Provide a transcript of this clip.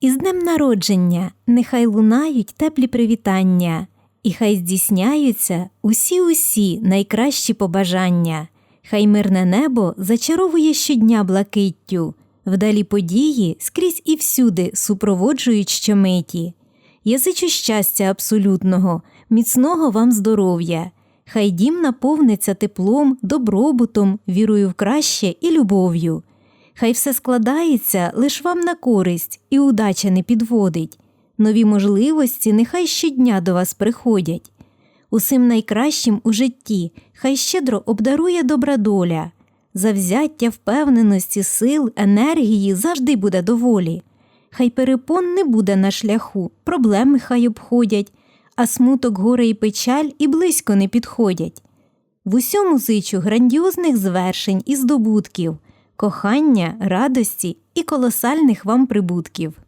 Із днем народження нехай лунають теплі привітання, і хай здійсняються усі усі найкращі побажання. Хай мирне небо зачаровує щодня блакиттю, вдалі події скрізь і всюди супроводжують щомиті. Я щастя абсолютного, міцного вам здоров'я. Хай дім наповниться теплом, добробутом, вірою в краще і любов'ю. Хай все складається лиш вам на користь і удача не підводить. Нові можливості нехай щодня до вас приходять. Усім найкращим у житті хай щедро обдарує добра доля. Завзяття впевненості, сил, енергії завжди буде доволі. Хай перепон не буде на шляху, проблеми хай обходять, а смуток, горе і печаль і близько не підходять. В усьому зичу грандіозних звершень і здобутків, кохання, радості і колосальних вам прибутків.